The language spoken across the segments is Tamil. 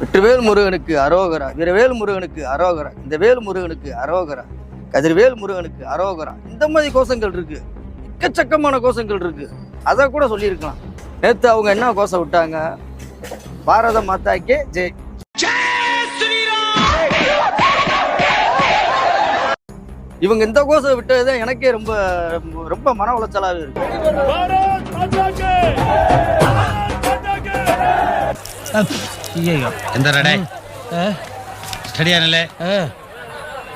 வெற்றிவேல் முருகனுக்கு அரோகரா வீரவேல் முருகனுக்கு அரோகரா இந்த வேல் முருகனுக்கு அரோகரா கதிர்வேல் முருகனுக்கு அரோகரா இந்த மாதிரி கோஷங்கள் இருக்கு. எக்கச்சக்கமான கோஷங்கள் இருக்கு. அதை கூட சொல்லியிருக்கலாம். நேற்று அவங்க என்ன கோஷம் விட்டாங்க? பாரத மாதாக்கே ஜெய். இவங்க இந்த கோஷம் விட்டது எனக்கே ரொம்ப ரொம்ப மன உளைச்சலாக இருக்கு. ஐயோ எந்த டேய் ஸ்டடியா நிலை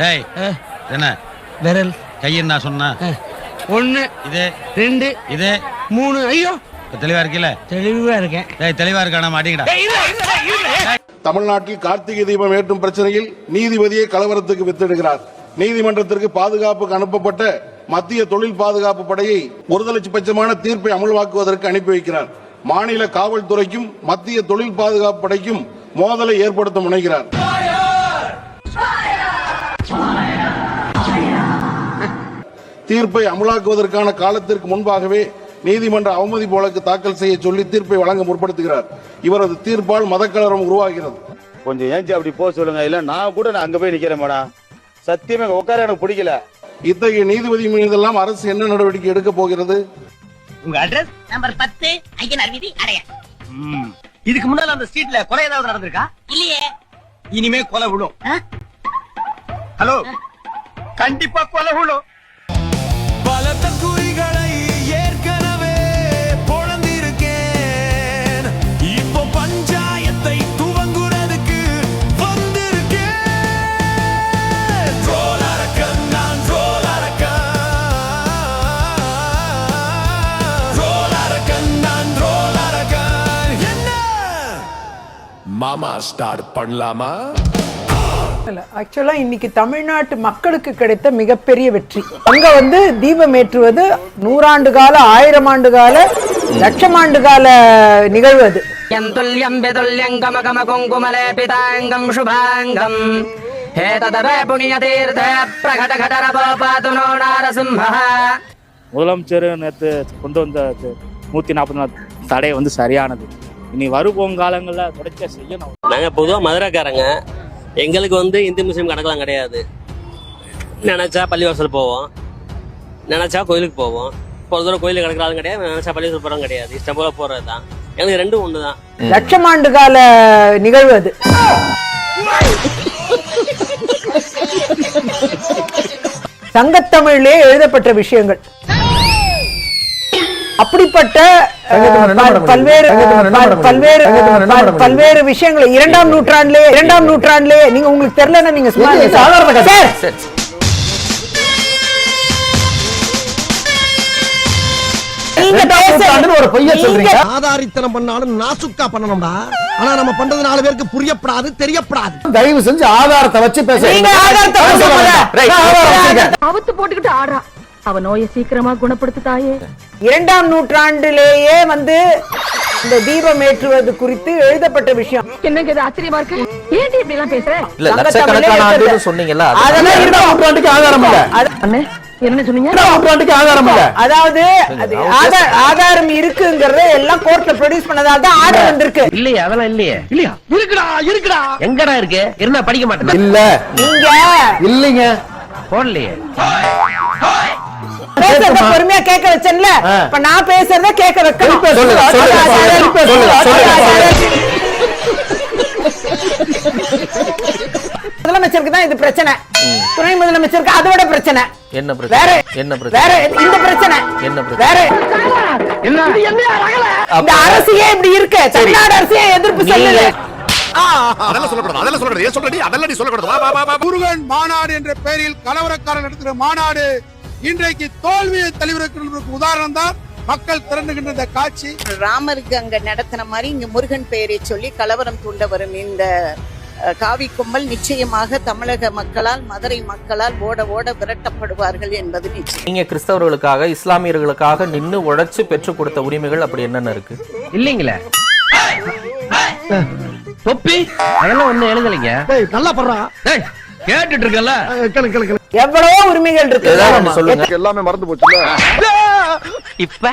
டேய் என்ன? விரல். கையின் நான் சொன்னேன் ஒன்று இது? ரெண்டு இது? மூணு. ஐயோ. தெளிவா இருக்கீல? தெளிவா இருக்கேன். டேய் தெளிவா மாட்டீங்கடா தமிழ்நாட்டில் கார்த்திகை தீபம் ஏற்றும் பிரச்சனையில் நீதிபதியை கலவரத்துக்கு வித்திடுகிறார். நீதிமன்றத்திற்கு பாதுகாப்புக்கு அனுப்பப்பட்ட மத்திய தொழில் பாதுகாப்பு படையை ஒருதலை பட்சமான தீர்ப்பை அமல்வாக்குவதற்கு அனுப்பி வைக்கிறார். மாநில காவல்துறைக்கும் மத்திய தொழில் பாதுகாப்பு படைக்கும் மோதலை ஏற்படுத்த முனைகிறார். தீர்ப்பை அமலாக்குவதற்கான காலத்திற்கு முன்பாகவே நீதிமன்ற அவமதி வழக்கு தாக்கல் செய்ய சொல்லி தீர்ப்பை வழங்க முற்படுத்துகிறார். இவரது தீர்ப்பால் மதக்கலவரம் உருவாகிறது. கொஞ்சம் ஏஞ்சி அப்படி போக சொல்லுங்க. இல்ல நான் கூட நான் அங்க போய் நிக்கிறேன் மேடம் சத்தியமா உட்கார எனக்கு பிடிக்கல. இத்தகைய நீதிபதி மீதெல்லாம் அரசு என்ன நடவடிக்கை எடுக்க போகிறது? உங்க அட்ரஸ் நம்பர் பத்து ஐயனார் வீதி அடையார் இதுக்கு முன்னால அந்த ஸ்ட்ரீட்ல கொலை ஏதாவது நடந்திருக்கா? இல்லையே. இனிமே கொலை விழும் ஆ? ஹலோ கண்டிப்பா கொலை விழும் டிராமா ஸ்டார்ட் பண்ணலாமா? இல்லை ஆக்சுவலாக இன்னைக்கு தமிழ்நாட்டு மக்களுக்கு கிடைத்த மிகப்பெரிய வெற்றி. அங்கே வந்து தீபம் ஏற்றுவது நூறாண்டு கால ஆயிரம் ஆண்டு கால லட்சம் ஆண்டு கால நிகழ்வு அது. முதலமைச்சர் நேற்று கொண்டு வந்த நூத்தி நாற்பத்தி நாலு தடை வந்து சரியானது. இனி வரும் காலங்களில் தொடர்ச்சியா செய்யணும். நாங்க பொதுவா மதுரைக்காரங்க. எங்களுக்கு வந்து இந்து முஸ்லீம் கணக்கெல்லாம் கிடையாது. நினைச்சா பள்ளிவாசல் போவோம். நினைச்சா கோயிலுக்கு போவோம். ஒரு தூரம் கோயிலுக்கு கிடக்கிறாலும் கிடையாது. நினைச்சா பள்ளிவாசல் போறோம் கிடையாது. இஷ்டம் போல போறது தான் எனக்கு ரெண்டும் ஒன்று தான் லட்சம் ஆண்டு கால நிகழ்வு அது. சங்கத்தமிழிலே எழுதப்பட்ட விஷயங்கள். அப்படிப்பட்ட பல்வேறு பல்- பல்வேறு பல்- பல்வேறு விஷயங்களை இரண்டாம் நூற்றாண்டிலே இரண்டாம் நூற்றாண்டிலே நீங்க உங்களுக்கு தெரியலன்னா நீங்க நீங்க ஆதாரித்தனம் பண்ணாலும் நாசுக்கா பண்ணணும்டா. ஆனா நம்ம பண்றது நாலு பேருக்கு புரியப்படாது தெரியப்படாது. தயவு செஞ்சு ஆதாரத்தை வச்சு பேச நீங்க ஆதாரத்தை. அவுத்து போட்டுக்கிட்டு ஆடுறா அவ நோயை சீக்கிரமா குணப்படுத்து தாயே இரண்டாம் நூற்றாண்டிலேயே வந்து இந்த தீபம் ஏற்றுவது குறித்து எழுதப்பட்ட விஷயம். என்னங்க இது ஆச்சரியமா இருக்கு? ஏன்டி இப்படி எல்லாம் பேசுற சங்கத்தமிழே இருக்கிறது. சொன்னீங்கல்ல அதெல்லாம் இரண்டாம் நூற்றாண்டுக்கு ஆதாரம் இல்ல. அது- அண்ணே என்ன சொன்னீங்க? நூற்றாண்டுக்கு ஆதாரம் இல்ல. அதாவது அது ஆதார- ஆதாரம் இருக்குங்கிறத எல்லாம் கோர்ட்ல ப்ரொடியூஸ் பண்ணதால தான் ஆர்டர் வந்திருக்கு. இல்லையே அதெல்லாம் இல்லையே. இல்லையா? இருக்குடா இருக்குடா. எங்கடா இருக்கு? இருந்தா படிக்க மாட்டேன் இல்ல. நீங்க இல்லைங்க. போடலையே. பொறுமையா கேட்க வச்சேன்ல. இப்ப நான் பேசுறத கேட்க வைக்கணும். சொல்லு, சொல்லு, அது- அது- சொல்லு, அது- சொல்லு, சொல்லு, அது- சொல்லு. முதலமைச்சருக்கு தான் இது பிரச்சனை. துணை முதலமைச்சருக்கு அதோட பிரச்சனை. என்ன வேற என்ன வேற இந்த பிரச்சனை. என்ன வேற. என்ன? இந்த அரசியே இப்படி இருக்கு. தமிழ்நாடு அரசியே எதிர்ப்பு சொல்லுது. அதெல்லாம் சொல்லக்கூடாது அதெல்லாம் சொல்லக்கூடாது. ஏன் சொல்றடி? அதெல்லாம் நீ சொல்லக்கூடாது. முருகன் மாநாடு என்ற பெயரில் கலவரக்காரர் நடத்துகிற மாநாடு. இன்றைக்கு தோல்வியை தலைவருக்கு உதாரணம் தான் மக்கள் திரண்டுகின்ற இந்த காட்சி. ராமருக்கு அங்க நடத்தின மாதிரி இங்க முருகன் பெயரை சொல்லி கலவரம் தூண்ட வரும் இந்த காவி கும்பல் நிச்சயமாக தமிழக மக்களால் மதுரை மக்களால் ஓட ஓட விரட்டப்படுவார்கள் என்பது நிச்சயம். நீங்க கிறிஸ்தவர்களுக்காக இஸ்லாமியர்களுக்காக நின்னு உழைச்சு பெற்று கொடுத்த உரிமைகள் அப்படி என்னென்ன இருக்கு? இல்லீங்களே. தொப்பி? அதெல்லாம் ஒண்ணு எழுதலைங்க. நல்லா பண்றா கேட்டுட்டு இருக்கல எவ்வளவோ உரிமைகள் இருக்கு சொல்லுங்க எல்லாமே மறந்து போச்சுல்ல இப்ப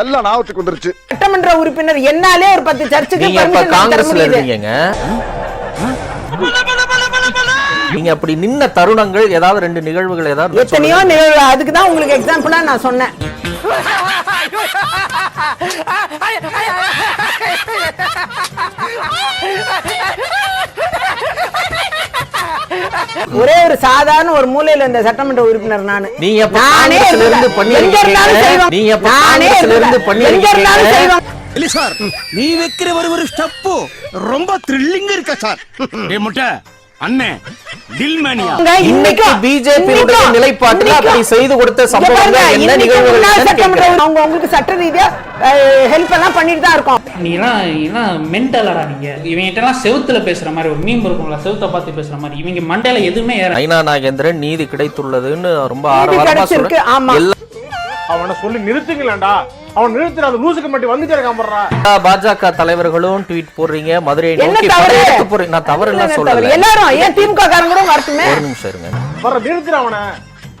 எல்லாம் ஞாபகத்துக்கு வந்துருச்சு சட்டமன்ற உறுப்பினர் என்னாலே ஒரு பத்து சர்ச்சுக்கு நீங்க காங்கிரஸ்ல இருந்தீங்க நீங்க அப்படி நின்ன தருணங்கள் ஏதாவது ரெண்டு நிகழ்வுகள் ஏதாவது எத்தனையோ. நிகழ்வு அதுக்கு தான் உங்களுக்கு எக்ஸாம்பிளா நான் சொன்னேன் ஒரே ஒரு சாதாரண ஒரு மூலையில இந்த சட்டமன்ற உறுப்பினர் நானு நீங்க நானே இருந்து. பண்ணி. நீங்க நானே இருந்து. பண்ணி சார் நீ வைக்கிற ஒரு ஒரு ஸ்டெப்பு ரொம்ப த்ரில்லிங் இருக்கா சார் முட்டை அண்ணே தில்மேனியா அவங்க இன்னைக்கு இன்னைக்கும் பிஜேபி இன்னைக்கும் நிலைப்பாட்டில் அப்படி இன்னைக்கும் செய்து கொடுத்த இங்க சம்பவங்கள் பாருங்க, என்ன இன்னைக்கு நிகழ்வுகள் முன்னாள் என்னன்னு சட்டமன்ற கேட்கிறேன். அவங்க உங்களுக்கு சட்ட ரீதியா ஹெல்ப் எல்லாம் பண்ணிட்டு தான் இருக்கோம். நீலாம் நீலாம் மென்டலடா நீங்க. இவங்கிட்ட எல்லாம் செவுத்துல பேசுற மாதிரி ஒரு மீம் இருக்கும்ல செவுத்த பார்த்து பேசுற மாதிரி. இவங்க மண்டையில எதுவுமே ஏற நைனா நாகேந்திரன் நீதி கிடைத்துள்ளதுன்னு ரொம்ப சொல்றேன். அவனை சொல்லி நிறுத்துங்களேன்டா. அவன் நிறுத்துற அந்த லூசுக்கு மட்டும் வந்துட்டே இருக்கான் பாஜக தலைவர்களும் ட்வீட் போடுறீங்க மதுரையை என்ன நோக்கி போறீங்க. நான் தவறு எல்லாம் தவறு? எல்லாரும் ஏன் திமுக காரங்க கூட வரட்டுமே ஒரு நிமிஷம் இருங்க. வர நிறுத்துற அவனை.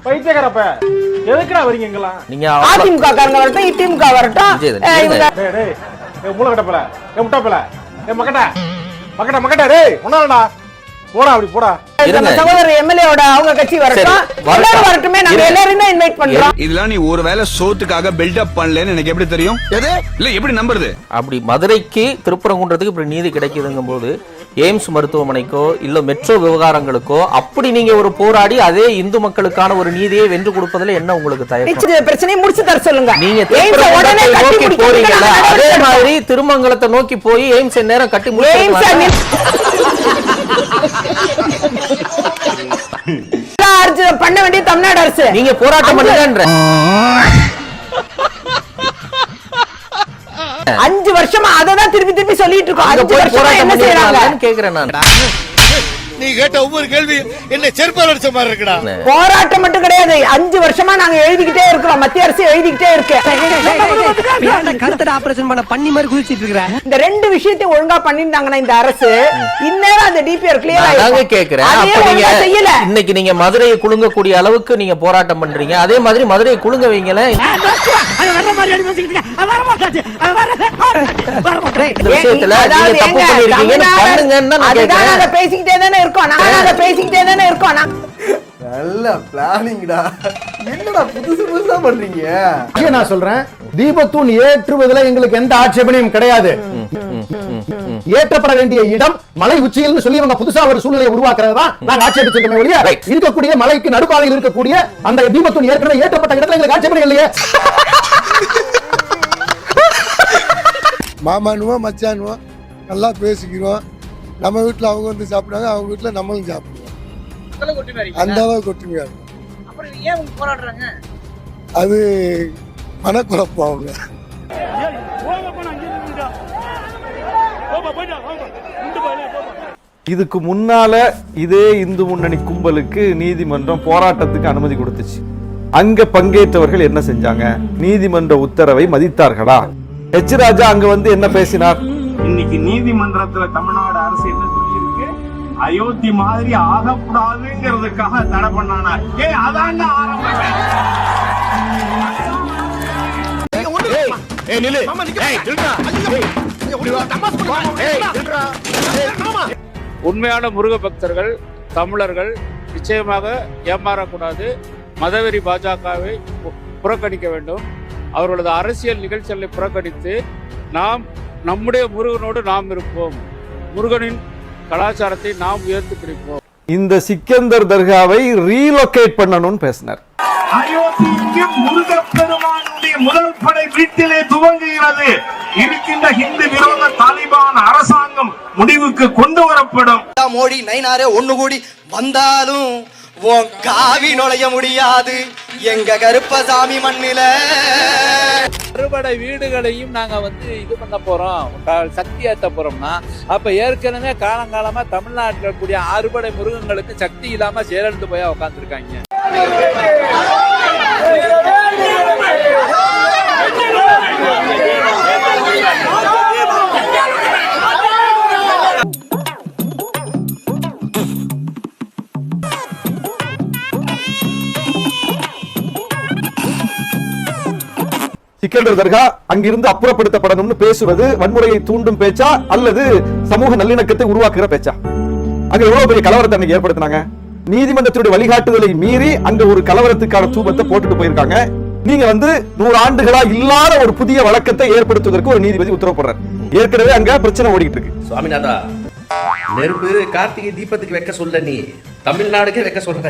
பைத்தியக்காரப்ப. எதுக்குடா வரீங்க இங்கெல்லாம்? நீங்க அதிமுக காரங்க வரட்டும் திமுக வரட்டும். டேய் டேய் ஏ மூளை கட்டப்பல ஏ முட்டாப்பல ஏ மக்கட்ட. மக்கட்ட மக்கட்ட டேய் ஒன்னாலடா போடா அப்படி போடா. சகோதரர் எம்எல்ஏவோட அவங்க கட்சி வரட்டும். எல்லாரும் வரட்டுமே. நாங்க. எல்லாரும் இன்வைட் பண்றோம். இதெல்லாம் நீ ஒருவேளை சோத்துக்காக பில்டப் பண்ணலன்னு எனக்கு எப்படி தெரியும்? எது? இல்ல எப்படி நம்புறது? அப்படி மதுரைக்கு திருப்பரங்குன்றதுக்கு இப்படி நீதி கிடைக்குதுங்கும் போது எய்ம்ஸ் மருத்துவமனைக்கோ இல்ல மெட்ரோ விவகாரங்களுக்கோ அப்படி நீங்க ஒரு போராடி அதே இந்து மக்களுக்கான ஒரு நீதியை வென்று கொடுப்பதுல என்ன உங்களுக்கு தயக்கம்? இந்த பிரச்சனையை முடிச்சு தர சொல்லுங்க. நீங்க நோக்கி போறீங்கல்ல அதே மாதிரி திருமங்கலத்தை நோக்கி போய் எய்ம்ஸ் நேரம் கட்டி அரசு பண்ண வேண்டிய தமிழ்நாடு அரசு. நீங்க போராட்டம் பண்ணுங்கன்ற. அஞ்சு வருஷமா அதை தான் திருப்பி திருப்பி சொல்லிட்டு இருக்கோம். அஞ்சு வருஷமா என்ன செய்யறாங்க கேக்குறேன் நான். நீ கேட்ட ஒவ்வொரு கேள்வி என்ன செருப்பால் அடிச்ச மாதிரி இருக்குடா. போராட்டம் மட்டும் கிடையாது. அஞ்சு வருஷமா நாங்க எழுதிக்கிட்டே இருக்கிறோம். மத்திய அரசு எழுதிக்கிட்டே இருக்கு. கருத்தட ஆபரேஷன் பண்ண பண்ணி மாதிரி குதிச்சிட்டு இருக்கிற? இந்த ரெண்டு விஷயத்தையும் ஒழுங்கா பண்ணிருந்தாங்கன்னா இந்த அரசு இந்நேரம் அந்த டிபிஆர் கிளியர் தாங்க கேக்குறேன். அதையே அப்ப ஒழுங்கா நீங்க செய்யல. இன்னைக்கு நீங்க மதுரையை குலுங்கக்கூடிய அளவுக்கு நீங்க போராட்டம் பண்றீங்க. அதே மாதிரி மதுரையை குலுங்க வைங்களேன். பேசிக்கிட்டே தானே இருக்கோம். நாங்க நாங்க பேசிக்கிட்டே தானே இருக்கோம். நாங்க நல்ல பிளானிங்டா. என்னடா புதுசு புதுசா பண்றீங்க? நான் சொல்றேன். தீபத்தூண் ஏற்றுவதில் எங்களுக்கு எந்த ஆட்சேபனையும் கிடையாது. ஏற்றப்பட வேண்டிய இடம் மலை உச்சியில் சொல்லி அவங்க புதுசா ஒரு சூழ்நிலையை உருவாக்குறது தான் நாங்க ஆட்சேபிச்சிருக்கோமே ஒழிய. இருக்கக்கூடிய மலைக்கு நடுப்பாதையில் இருக்கக்கூடிய அந்த தீபத்தூண் ஏற்கனவே ஏற்றப்பட்ட இடத்துல எங்களுக்கு ஆட்சேபனை இல்லையே. மாமானுவோம் மச்சானுவோம் நல்லா பேசிக்கிறோம். நம்ம வீட்டில் அவங்க வந்து சாப்பிடுவாங்க அவங்க வீட்டில் நம்மளும் சாப்பிடுவோம். அந்த அளவுக்கு ஒற்றுமையா இருக்கும். அது மனக்குழப்பம் அவங்க. இதுக்கு முன்னால இதே இந்து முன்னணி கும்பலுக்கு நீதிமன்றம் போராட்டத்துக்கு அனுமதி கொடுத்துச்சு. அங்க பங்கேற்றவர்கள் என்ன செஞ்சாங்க? நீதிமன்ற உத்தரவை மதித்தார்களா? எச் ராஜா அங்க வந்து என்ன பேசினார்? இன்னைக்கு நீதிமன்றத்துல தமிழ்நாடு அரசு என்ன சொல்லியிருக்கு? அயோத்தி மாதிரி ஆகக்கூடாதுங்கிறதுக்காக தடை பண்ணானா ஏ அதாங்க ஆரம்பமே உண்மையான முருக பக்தர்கள் தமிழர்கள் நிச்சயமாக ஏமாறக்கூடாது. மதவெறி பாஜகவை புறக்கணிக்க வேண்டும். அவர்களது அரசியல் நிகழ்ச்சிகளை புறக்கணித்து நாம் நம்முடைய முருகனோடு நாம் இருப்போம். முருகனின் கலாச்சாரத்தை நாம் உயர்த்தி பிடிப்போம். இந்த சிக்கந்தர் தர்காவை ரீலொகேட் பண்ணணும்னு பேசினார். அயோத்திக்கு முருகப்பெருமானுடைய முதல் படை வீட்டிலே துவங்குகிறது. இருக்கின்ற ஹிந்து விரோத தாலிபான் அரசாங்கம் முடிவுக்கு கொண்டு வரப்படும். மோடி நைனாரே ஒண்ணு கூடி வந்தாலும் உன் காவி நுழைய முடியாது. எங்க கருப்பசாமி மண்ணில. அறுபடை வீடுகளையும் நாங்க வந்து இது பண்ண போறோம். சக்தி ஏத்த போறோம்னா அப்ப ஏற்கனவே காலங்காலமா தமிழ்நாட்டில் இருக்கக்கூடிய அறுபடை முருகங்களுக்கு சக்தி இல்லாம செயலிழந்து போய் உட்காந்துருக்காங்க சிக்கந்தர் தர்கா அங்கிருந்து அப்புறப்படுத்தப்படணும்னு பேசுவது வன்முறையை தூண்டும் பேச்சா? அல்லது சமூக நல்லிணக்கத்தை உருவாக்குற பேச்சா? அங்க எவ்வளவு பெரிய கலவரத்தை அன்னைக்கு ஏற்படுத்தினாங்க? நீதிமன்றத்தினுடைய வழிகாட்டுதலை மீறி அங்க ஒரு கலவரத்துக்கான தூபத்தை போட்டுட்டு போயிருக்காங்க. நீங்க வந்து நூறு ஆண்டுகளா இல்லாத ஒரு புதிய வழக்கத்தை ஏற்படுத்துவதற்கு ஒரு நீதிபதி உத்தரவு போடுறார் ஏற்கனவே அங்க பிரச்சனை ஓடிட்டு இருக்கு. சுவாமிநாதா நெருப்பு கார்த்திகை தீபத்துக்கு வைக்க சொல்ல நீ. தமிழ்நாடுக்கே வைக்க சொல்ற.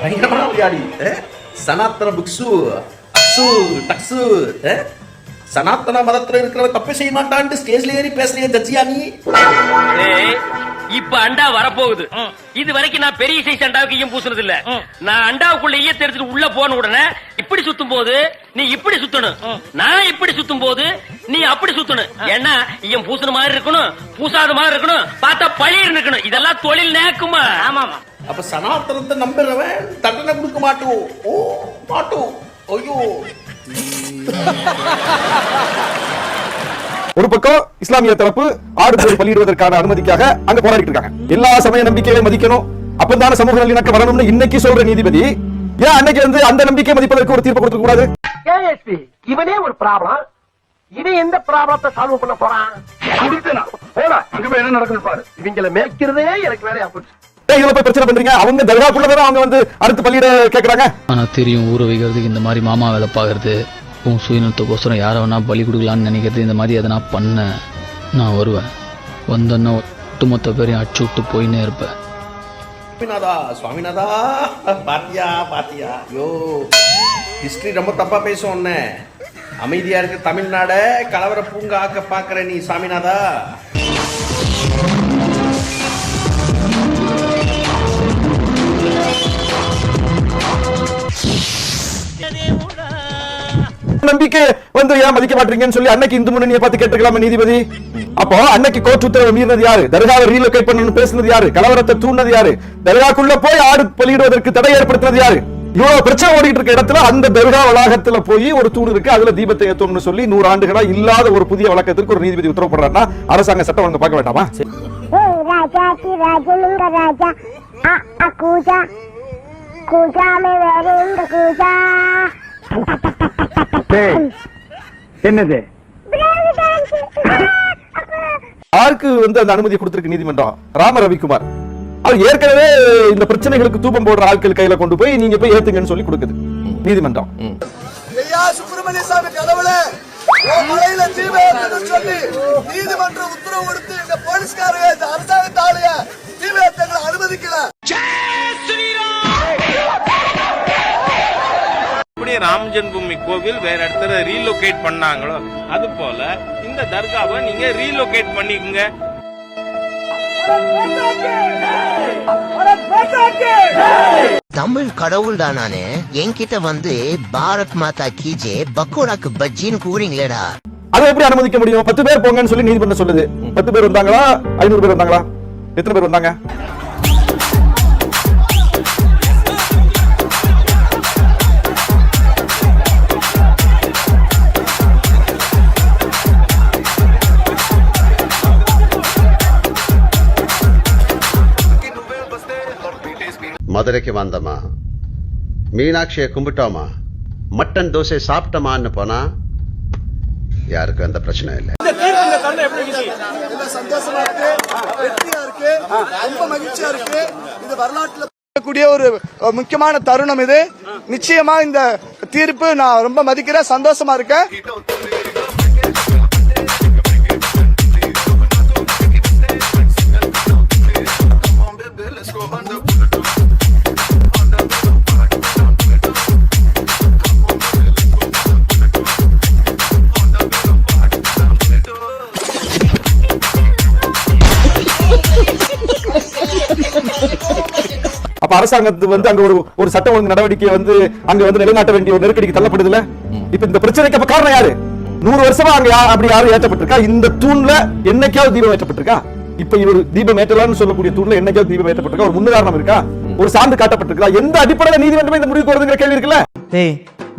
பயங்கரமான விளையாடி சனாத்தன புக்ஸு அக்ஸு டக்ஸு சனாத்தன சனாதன மதத்துல இருக்கிறவன் தப்பு செய்ய மாட்டான்ட்டு ஸ்டேஜ்ல ஏறி பேசுறீங்க ஜட்ஜியா நீ இப்ப அண்டா வரப்போகுது. இது வரைக்கும் நான் பெரிய சைஸ் அண்டாவுக்கு ஈயம் பூசுனது இல்ல நான் அண்டாவுக்குள்ள ஈயத்தை எடுத்துட்டு உள்ள போன உடனே இப்படி சுத்தும் போது நீ இப்படி சுத்தணும். நான் இப்படி சுத்தும் போது நீ அப்படி சுத்தணும். ஏன்னா ஈயம் பூசுன மாதிரி இருக்கணும் பூசாத மாதிரி இருக்கணும் பார்த்தா பழிர் இருக்கணும் இதெல்லாம் தொழில் நேக்குமா? ஆமா. அப்ப சனாதனத்தை நம்புறவன் தண்டனை கொடுக்க மாட்டோம். ஓ மாட்டோம். ஐயோ. ஒரு பக்கம் இஸ்லாமிய தரப்பு ஆடு கோழி பலியிடுவதற்கான அனுமதிக்காக அங்க போராடிட்டு இருக்காங்க. எல்லா சமய நம்பிக்கையை மதிக்கணும். அப்பதான சமூக நல்லிணக்கம் வரணும்னு இன்னைக்கு சொல்ற நீதிபதி ஏன் அன்னைக்கு வந்து அந்த நம்பிக்கை மதிப்பதற்கு ஒரு தீர்ப்பு கொடுக்க கூடாது? இவனே ஒரு ப்ராப்ளம் இவன் எந்த ப்ராப்ளத்தை சால்வ் பண்ண போறான்? போய் என்ன நடக்குது பாரு. இவங்கள மேய்க்கிறதே எனக்கு வேலையா போச்சு. இதுல போய் பிரச்சனை பண்றீங்க? அவங்க தர்காக்குள்ளதான் அவங்க வந்து அடுத்து பள்ளியிட கேக்குறாங்க? ஆனா தெரியும் ஊற வைக்கிறதுக்கு இந்த மாதிரி மாமா வேலை பார்க்கறது. உன் சுயநலத்துக்கோசரம் யாரை வேணா பலி கொடுக்கலான்னு நினைக்கிறது இந்த மாதிரி எதனா பண்ண நான் வருவேன். வந்தேன்னா ஒட்டுமொத்த பேரையும் அடிச்சு விட்டு போயின்னே இருப்பேன். சுவாமிநாதா சுவாமிநாதா பாத்தியா பாத்தியா? யோ ஹிஸ்ட்ரி ரொம்ப தப்பாக பேசும் உன்ன. அமைதியா இருக்க தமிழ்நாட கலவர பூங்கா ஆக்க பாக்குற நீ சாமிநாதா நம்பிக்கை வந்து ஏன் மதிக்க மாட்டீங்கன்னு சொல்லி அன்னைக்கு இந்து முன்னணியை பார்த்து கேட்டுக்கலாமா நீதிபதி? அப்போ அன்னைக்கு கோர்ட் உத்தரவு மீறினது யாரு? தர்காவை ரீலோகேட் பண்ணணும் பேசினது யாரு? கலவரத்தை தூண்டினது யாரு? தர்காக்குள்ள போய் ஆடு வெளியிடுவதற்கு தடை ஏற்படுத்தினது யாரு? இவ்வளவு பிரச்சனை ஓடிட்டு இருக்க இடத்துல அந்த தர்கா வளாகத்துல போய் ஒரு தூண் இருக்கு அதுல தீபத்தை ஏத்தோம்னு சொல்லி நூறு ஆண்டுகளா இல்லாத ஒரு புதிய வழக்கத்திற்கு ஒரு நீதிபதி உத்தரவு போடுறாருன்னா அரசாங்க சட்டம் வந்து பார்க்க வேண்டாமா? கூஜா. கூஜா. என்னது? ஆருக்கு வந்து அந்த அனுமதி கொடுத்திருக்கு நீதிமன்றம். ராம ரவிக்குமார். அவர் ஏற்கனவே இந்த பிரச்சனைகளுக்கு தூபம் போடுற ஆட்கள் கையில கொண்டு போய் நீங்க போய் ஏத்துங்கன்னு சொல்லி கொடுக்குது. நீதிமன்றம். சுப்பிரமணிய சாமி கடவுளே மலையில தீபம் சொல்லி நீதிமன்றம் உத்தரவு கொடுத்து இந்த போலீஸ்காரங்க இந்த அரசாங்கத்தாலேயே தீபம் அனுமதிக்கல. ஜெய் ஸ்ரீராம்! எப்படி ராம் ஜென்மபூமி கோவில் வேற இடத்துல ரீலோகேட் பண்ணாங்களோ அது போல இந்த தர்காவை நீங்க ரீலோகேட் பண்ணிக்கங்க. தமிழ் கடவுள் தான் நானு. என்கிட்ட வந்து பாரத் மாதா கீஜே பக்கோடாக்கு பஜ்ஜின்னு கூறீங்களேடா அதை எப்படி அனுமதிக்க முடியும்? பத்து பேர் போங்கன்னு சொல்லி நீதிமன்றம் சொல்லுது. பத்து பேர் வந்தாங்களா? ஐநூறு பேர் வந்தாங்களா? எத்தனை பேர் வந்தாங்க? மதுரைக்கு வந்தோமா மீனாட்சியை கும்பிட்டோமா மட்டன் தோசை சாப்பிட்டோமான்னு போனா யாருக்கும் எந்த பிரச்சனை இல்லை. சந்தோஷமா இருக்கு. வெற்றியா இருக்கு. ரொம்ப மகிழ்ச்சியா இருக்கு. இது வரலாற்றுல கூடிய ஒரு முக்கியமான தருணம் இது. நிச்சயமா இந்த தீர்ப்பு நான் ரொம்ப மதிக்கிறேன். சந்தோஷமா இருக்கேன். அப்ப அரசாங்கத்து வந்து அங்க ஒரு ஒரு சட்டம் ஒழுங்கு நடவடிக்கை வந்து அங்க வந்து நிலைநாட்ட வேண்டிய ஒரு நெருக்கடிக்கு தள்ளப்படுதுல இப்ப இந்த பிரச்சனைக்கு அப்ப காரணம் யாரு? நூறு வருஷமா அங்க அப்படி யாரும் ஏற்றப்பட்டிருக்கா? இந்த தூண்ல என்னைக்காவது தீபம் ஏற்றப்பட்டிருக்கா? இப்ப இவர் தீபம் ஏற்றலாம்னு சொல்லக்கூடிய தூண்ல என்னைக்காவது தீபம் ஏற்றப்பட்டிருக்கா? ஒரு முன்னுதாரணம் இருக்கா? ஒரு சான்று காட்டப்பட்டிருக்கா? எந்த அடிப்படையில நீதிமன்றமே இந்த முடிவுக்கு வருதுங்கிற கேள்வி இருக்குல்ல? ஏய்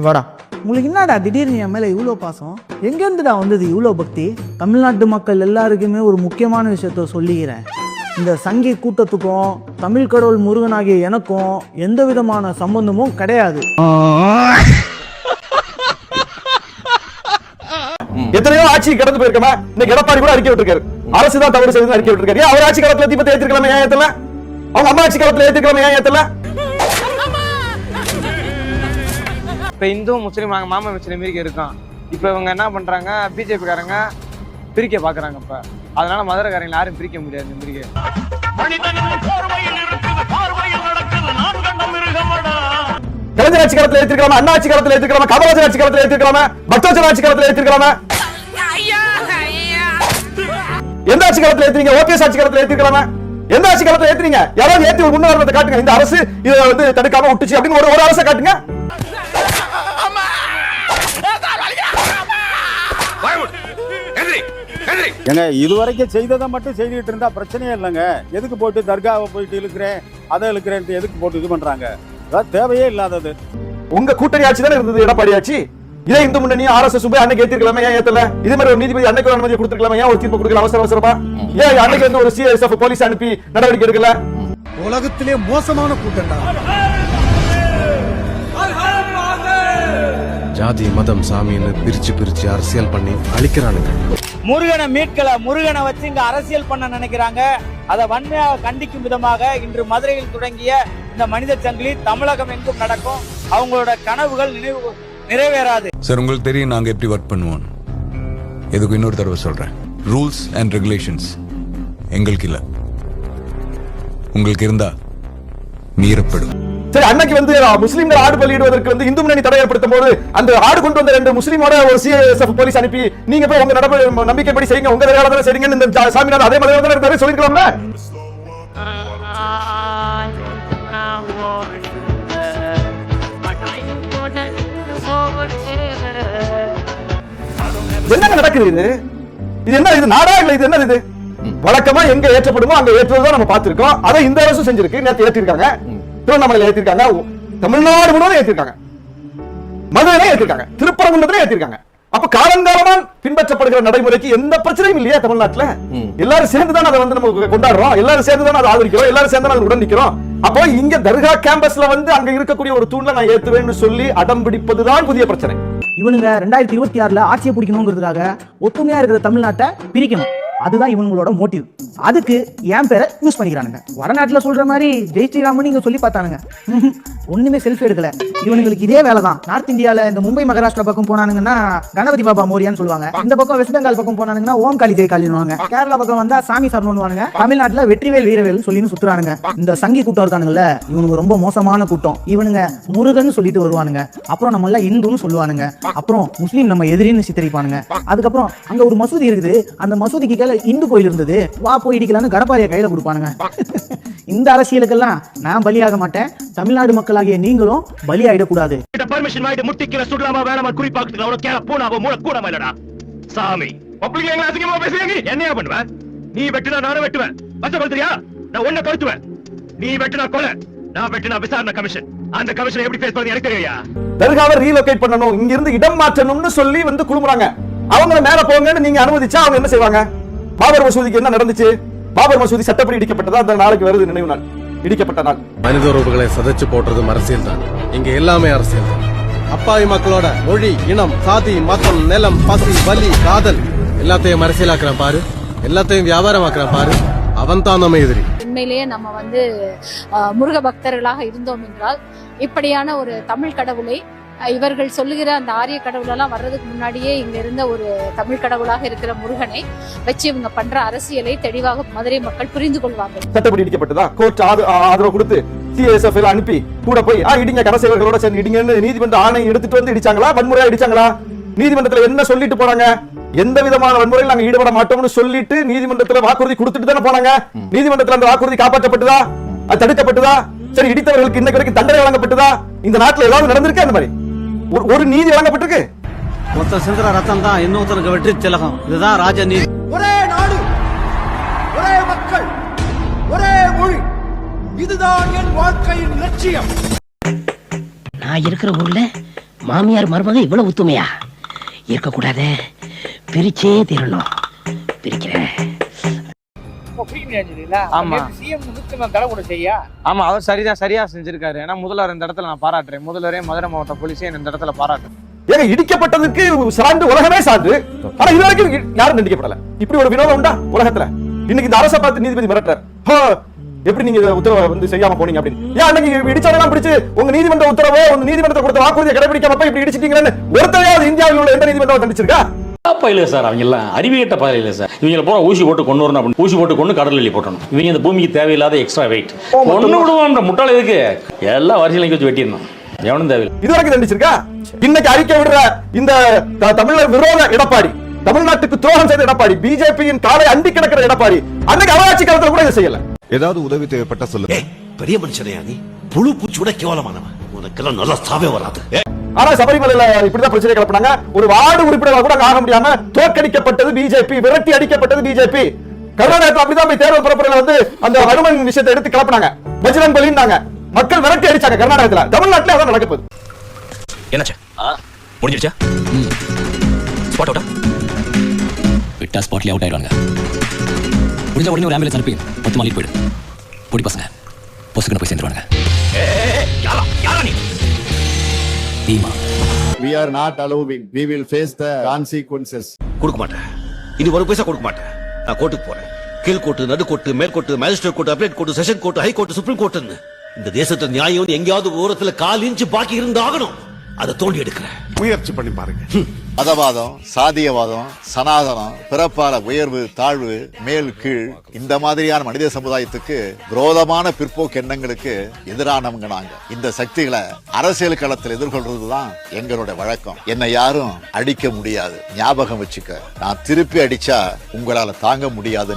வாடா. உங்களுக்கு என்னடா திடீர்னு என் மேல இவ்வளோ பாசம்? எங்கேருந்துடா வந்தது இவ்வளோ பக்தி? தமிழ்நாட்டு மக்கள் எல்லாருக்குமே ஒரு முக்கியமான விஷயத்த சொல்லிக்கிறேன். இந்த சங்கி கூட்டத்துக்கும் தமிழ் கடவுள் முருகனாகிய எனக்கும் எந்த விதமான சம்பந்தமும் கிடையாது. ஆட்சி கடந்து போயிருக்கமா. இன்னைக்கு எடப்பாடி கூட அறிக்கை விட்டுருக்காரு. அரசு தான் தவறு செய்து அறிக்கை விட்டுருக்காரு. அவர் ஆட்சி காலத்துல தீபத்தை ஏத்திருக்கலாமே ஏன் ஏத்தல? அவங்க அம்மா ஆட்சி காலத்துல ஏத்திருக்கலாமே ஏன் ஏத்தல? இப்போ இந்து முஸ்லீம் மாமா முஸ்லீம் மாரி இருக்கோம். இப்போ இவங்க என்ன பண்ணுறாங்க பிஜேபிக்காரங்க பிரிக்க பார்க்குறாங்க இப்போ. அதனால மதுரைக்காரங்க யாரும் பிரிக்க முடியாது இந்த மாரி கலைஞர் ஆட்சி காலத்துல ஏத்திருக்கலாமா அண்ணா ஆட்சி காலத்துல ஏத்திருக்கலாமா காமராஜர் ஆட்சி காலத்துல ஏத்திருக்கலாமா பக்தவச்சன் ஆட்சி காலத்துல ஏத்திருக்கலாமா எந்த ஆட்சி காலத்துல ஏத்துறீங்க ஓபிஎஸ் ஆட்சி காலத்துல ஏத்திருக்கலாமா எந்த ஆட்சி காலத்துல ஏத்துறீங்க யாராவது ஏத்தி முன்னுதாரணத்தை காட்டுங்க. இந்த அரசு இதை வந்து தடுக்காம விட்டுச்சு. அப்படின்னு ஒரு ஒரு அரசை காட்டுங்க. ஏங்க இதுவரைக்கும் செய்ததை மட்டும் செய்துட்டு இருந்தா பிரச்சனையே இல்லைங்க. எதுக்கு போட்டு தர்காவை போயிட்டு இழுக்கிறேன் அதை இழுக்கிறேன் எதுக்கு போட்டு இது பண்றாங்க? அதான் தேவையே இல்லாதது. உங்க கூட்டணி ஆட்சி தானே இருந்தது எடப்பாடி ஆட்சி? இதே இந்து முன்னணி ஆர்எஸ்எஸ் போய் அன்னைக்கு ஏத்திருக்கலாமே ஏன் ஏத்தல? இதே மாதிரி ஒரு நீதிபதி அன்னைக்கு ஒரு அனுமதி கொடுத்துருக்கலாமே ஏன் ஒரு தீர்ப்பு கொடுக்கல அவசர அவசரமா? ஏன் அன்னைக்கு வந்து ஒரு சிஎஸ்எஃப் போலீஸ் அனுப்பி நடவடிக்கை எடுக்கல? உலகத்திலே மோசமான கூட்டம்டா. ஜாதி மதம் சாமின்னு பிரிச்சு பிரிச்சு அரசியல் பண்ணி அழிக்கிறானுங்க. முருகனை மீட்கல முருகனை வச்சு இங்க அரசியல் பண்ண நினைக்கிறாங்க. அதை வன்மையாக கண்டிக்கும் விதமாக இன்று மதுரையில் தொடங்கிய இந்த மனித சங்கிலி தமிழகம் எங்கும் நடக்கும். அவங்களோட கனவுகள் நினைவு நிறைவேறாது. சார் உங்களுக்கு தெரியும் நாங்க எப்படி ஒர்க் பண்ணுவோம் எதுக்கு இன்னொரு தடவை சொல்றேன். ரூல்ஸ் அண்ட் ரெகுலேஷன்ஸ் எங்களுக்கு இல்ல. உங்களுக்கு இருந்தா மீறப்படும். சரி அன்னைக்கு வந்து முஸ்லீம்கள் ஆடு பலியிடுவதற்கு வந்து இந்து முன்னணி தடை ஏற்படுத்தும் போது அந்த ஆடு கொண்டு வந்த ரெண்டு முஸ்லீமோட ஒரு சிஎஸ்எஃப் போலீஸ் அனுப்பி நீங்க போய் உங்க நடப்பு நம்பிக்கைப்படி செய்யுங்க. உங்க வேலை தானே செய்யுங்கன்னு இந்த ஜா- அதே மாதிரி தானே இருந்தாரு சொல்லிருக்கலாம்ல? என்னங்க நடக்குது இது? இது என்ன இது நாடா இல்ல இது என்ன இது? வழக்கமா எங்க ஏற்றப்படுமோ அங்க ஏற்றுவதுதான் நம்ம பார்த்திருக்கோம். அதை இந்த அரசு செஞ்சிருக்கு நேற்று ஏற்றிருக்காங்க. திருவண்ணாமலையில ஏற்றிருக்காங்க தமிழ்நாடு முழுவதும் ஏற்றிருக்காங்க மதுரையில ஏற்றிருக்காங்க திருப்பரங்குன்றத்துல ஏற்றிருக்காங்க அப்ப காலங்காலமா பின்பற்றப்படுகிற நடைமுறைக்கு எந்த பிரச்சனையும் இல்லையா தமிழ்நாட்டுல? எல்லாரும் சேர்ந்து தான் அதை வந்து நம்ம கொண்டாடுறோம். எல்லாரும் சேர்ந்து தான் அதை ஆதரிக்கிறோம். எல்லாரும் சேர்ந்து தான் உடன் நிக்கிறோம் அப்போ இங்க தர்கா கேம்பஸ்ல வந்து அங்க இருக்கக்கூடிய ஒரு தூண்ல நான் ஏத்துவேன்னு சொல்லி அடம் பிடிப்பதுதான் புதிய பிரச்சனை. இவனுங்க ரெண்டாயிரத்தி இருபத்தி ஆறுல ஆட்சியை பிடிக்கணுங்கிறதுக்காக ஒத்துமையா இருக்கிற தமிழ்நாட்டை பிரிக்கணும். அதுதான் இவங்களோட மோட்டிவ் அதுக்கு என் பேரை யூஸ் பண்ணிக்கிறானுங்க. வடநாட்டில் சொல்ற மாதிரி ஜெய் ஸ்ரீராமன் இங்க சொல்லி பார்த்தானுங்க. ஒண்ணுமே செல்ஃபி எடுக்கல. இவனுங்களுக்கு இதே வேலை தான் நார்த் இந்தியால இந்த மும்பை மகாராஷ்டிரா பக்கம் போனானுங்கன்னா கணபதி பாபா மோரியான்னு சொல்லுவாங்க. இந்த பக்கம் வெஸ்ட் பெங்கால் பக்கம் போனானுங்கன்னா ஓம் காளி ஜெய் காளினுவாங்க கேரளா பக்கம் வந்தா சாமி சரணுவானுங்க தமிழ்நாட்டுல வெற்றிவேல் வீரவேல் சொல்லின்னு சுத்துறானுங்க. இந்த சங்கி கூட்டம் இருக்கானுங்கல்ல இவனுங்க ரொம்ப மோசமான கூட்டம். இவனுங்க முருகன் சொல்லிட்டு வருவானுங்க. அப்புறம் நம்ம எல்லாம் இந்துன்னு சொல்லுவானுங்க. அப்புறம் முஸ்லீம் நம்ம எதிரின்னு சித்தரிப்பானுங்க. அதுக்கப்புறம் அங்க ஒரு மசூதி இருக்குது. அந்த மசூதிக்கு கீழே இந்து கோயில் இருந்தது வா போய் இடிக்கலாம்னு கடப்பாரிய கையில கொடுப்பானுங்க. இந்த அரசியலுக்கெல்லாம் நான் பலியாக மாட்டேன். தமிழ்நாடு மக்களாகிய நீங்களும் பலியாயிடக்கூடாது. பர்மிஷன் வாங்கிட்டு முட்டிக்கிற சுடலாமா வேணாமா குறிப்பாக்குறதுக்கு அவ்வளவு கேள பூனாவோ மூளை கூட இல்லடா சாமி. பப்ளிக் எங்களை அசிங்கமா பேசுறீங்க? நீ என்னையா பண்ணுவ? நீ வெட்டுனா நானும் வெட்டுவேன். வசப்படுத்துறியா? நான் உன்னை கொளுத்துவேன் நீ வெட்டுனா கொலை நான் வெட்டுனா விசாரணை கமிஷன் அந்த கமிஷன் எப்படி பேச போறது எனக்கு தெரியா தர்காவை ரீலோகேட் பண்ணணும் இங்க இருந்து இடம் மாற்றணும்னு சொல்லி வந்து குழுமுறாங்க. அவங்கள மேல போங்கன்னு நீங்க அனுமதிச்சா அவங்க என்ன செய்வாங்க? பாபர் மசூதிக்கு என்ன நடந்துச்சு? பாபர் மசூதி சட்டப்படி இடிக்கப்பட்டதா? அந்த நாளைக்கு வருது நினைவு நாள். இடிக்கப்பட்ட நாள். மனித உறவுகளை சதைச்சு போடுறது அரசியல் தான். இங்க எல்லாமே அரசியல் தான். அப்பாவி மக்களோட மொழி இனம் சாதி மதம் நிலம் பசி வலி காதல் எல்லாத்தையும் அரசியலாக்குறான் பாரு. எல்லாத்தையும் வியாபாரமாக்குறான் பாரு. அவன் தான் நம்ம எதிரி. உண்மையிலேயே நம்ம வந்து முருக பக்தர்களாக இருந்தோம் என்றால் இப்படியான ஒரு தமிழ் கடவுளை இவர்கள் சொல்லுகிற அந்த ஆரிய கடவுளெல்லாம் வர்றதுக்கு முன்னாடியே இங்க இருந்த ஒரு தமிழ் கடவுளாக இருக்கிற முருகனை வச்சு இவங்க பண்ற அரசியலை தெளிவாக மதுரை மக்கள் புரிந்து கொள்வாங்க சட்டப்படி இடிக்கப்பட்டதா? கோர்ட் ஆதரவு கொடுத்து சிஎஸ்எஃப் அனுப்பி கூட போய் ஆ இடிங்க கடைசேவர்களோட சேர்ந்து இடிங்கன்னு நீதிமன்ற ஆணை எடுத்துட்டு வந்து இடிச்சாங்களா? வன்முறையா இடிச்சாங்களா? நீதிமன்றத்துல என்ன சொல்லிட்டு போனாங்க? எந்த விதமான வன்முறையில் நாங்க ஈடுபட மாட்டோம்னு சொல்லிட்டு நீதிமன்றத்துல வாக்குறுதி கொடுத்துட்டு தானே போனாங்க? நீதிமன்றத்துல அந்த வாக்குறுதி காப்பாற்றப்பட்டதா? அது தடுக்கப்பட்டதா? சரி இடித்தவர்களுக்கு இன்னைக்கு தண்டனை வழங்கப்பட்டதா? இந்த நாட்டுல ஏதாவது நடந்திருக்கு அந்த மாதிரி? ஒரு- ஒரு நீதி வழங்கப்பட்டிருக்கு. ஒருத்தன் சிந்துற ரத்தம் தான் இன்னொருத்தனுக்கு வெற்றி திலகம். இதுதான் ராஜ நீதி. ஒரே நாடு ஒரே மக்கள் ஒரே மொழி. இதுதான் என் வாழ்க்கையின் லட்சியம். நான் இருக்கிற ஊர்ல மாமியார் மருமக இவ்வளவு ஒத்துமையா? இருக்கக்கூடாதே பிரிச்சே தீரணும். பிரிக்கிறேன். ஆமா. சிஎம் தடை கூட செய்யா? ஆமா அவர் சரிதான் சரியா செஞ்சிருக்காரு. ஏன்னா முதல்வர் இந்த இடத்துல நான் பாராட்டுறேன். முதல்வரே மதுரை மாவட்ட போலீஸே இந்த இடத்துல பாராட்டுறேன் ஏங்க இடிக்கப்பட்டதுக்கு சான்று உலகமே சான்று. ஆனா இது வரைக்கும் யாரும் தண்டிக்கப்படல இப்படி ஒரு வினோதம் உண்டா உலகத்துல? இன்னைக்கு இந்த அரசை பார்த்து நீதிபதி மிரட்டுறார். ஹோ, எப்படி நீங்க உத்தரவை வந்து செய்யாம போனீங்க அப்படின்னு? ஏன் அன்னைக்கு இடிச்சவங்க பிடிச்சு உங்க நீதிமன்ற உத்தரவோ உங்க நீதிமன்றத்தை கொடுத்த வாக்குறுதியை கடைபிடிக்காம இப்படி இடிச்சிட்டீங்கன்னு ஒருத்தரையாவது இந்தியாவில் உள்ள எந்த நீதிமன்றம் தண்டிச்சிருக்கா? பயில சார் அவங்க எல்லாம் அறிவியட்ட பயில சார். இவங்க பூரா ஊசி போட்டு கொண்டு வரணும் அப்படின்னு ஊசி போட்டு கொண்டு கடல் எள்ளி போட்டணும். இவங்க இந்த பூமிக்கு தேவையில்லாத எக்ஸ்ட்ரா வெயிட் ஒண்ணு விடுவான்ற முட்டாள் எதுக்கு? எல்லாம் வரிசையில் வச்சு வெட்டிடணும். எவனும் தேவையில்லை. இது வரைக்கும் தண்டிச்சிருக்கா? இன்னைக்கு அறிக்கை விடுற இந்த தமிழர் விரோத எடப்பாடி தமிழ்நாட்டுக்கு துரோகம் செய்த எடப்பாடி பிஜேபியின் காலை அண்டி கிடக்கிற எடப்பாடி அன்னைக்கு அவராட்சி காலத்துல கூட இதை செய்யல. ஏதாவது உதவி தேவைப்பட்ட சொல்லு. பெரிய மனுஷனையா நீ? புழு பூச்சியோட கேவலமானவன். உனக்கெல்லாம் நல்லா சாவே வராது. ஆனா சபரிமலையில இப்படிதான் பிரச்சனை கிளப்பினாங்க. ஒரு வார்டு உறுப்பினராக கூட ஆக முடியாம தோற்கடிக்கப்பட்டது பிஜேபி விரட்டி அடிக்கப்பட்டது பிஜேபி. கர்நாடகத்துல அப்படிதான் போய் தேர்தல் பரப்புரையில வந்து அந்த ஹனுமன் விஷயத்தை எடுத்து கிளப்பினாங்க. பஜ்ரங் பலின்னாங்க மக்கள் விரட்டி அடிச்சாங்க கர்நாடகத்துல. தமிழ்நாட்டுல அதான் நடக்க போகுது. என்னாச்சு? முடிஞ்சிருச்சா? ஸ்பாட் அவுட்டா விட்டா ஸ்பாட்லயே அவுட் ஆயிடுவாங்க முடிஞ்ச உடனே ஒரு ஆம்புலன்ஸ் அனுப்பி மொத்தமா லீட் போயிடு. பொடி பசங்க. பொசுக்குன்னு போய் சேர்ந்துருவாங்க தீமா. We are not allowing. We will face the consequences. கொடுக்க மாட்டேன். இனி ஒரு பைசா கொடுக்க மாட்டேன். நான் கோர்ட்டுக்கு போறேன். கீழ் கோர்ட்டு நடு கோர்ட்டு மேல் court magistrate court appellate court session court high court supreme கோர்ட்டுன்னு இந்த தேசத்துல நியாயம் எங்கேயாவது ஓரத்துல கால் இன்ச்சு பாக்கி இருந்தாகணும். அதை தோண்டி எடுக்கிறேன். முயற்சி பண்ணி பாருங்க. மதவாதம் சாதியவாதம் சனாதனம் பிறப்பால உயர்வு தாழ்வு மேல் கீழ் இந்த மாதிரியான மனித சமுதாயத்துக்கு விரோதமான பிற்போக்கு எண்ணங்களுக்கு எதிரானவங்க நாங்க இந்த சக்திகளை அரசியல் களத்தில் எதிர்கொள்றதுதான் எங்களோட வழக்கம். என்னை யாரும் அடிக்க முடியாது. ஞாபகம் வச்சுக்க. நான் திருப்பி அடிச்சா உங்களால தாங்க முடியாது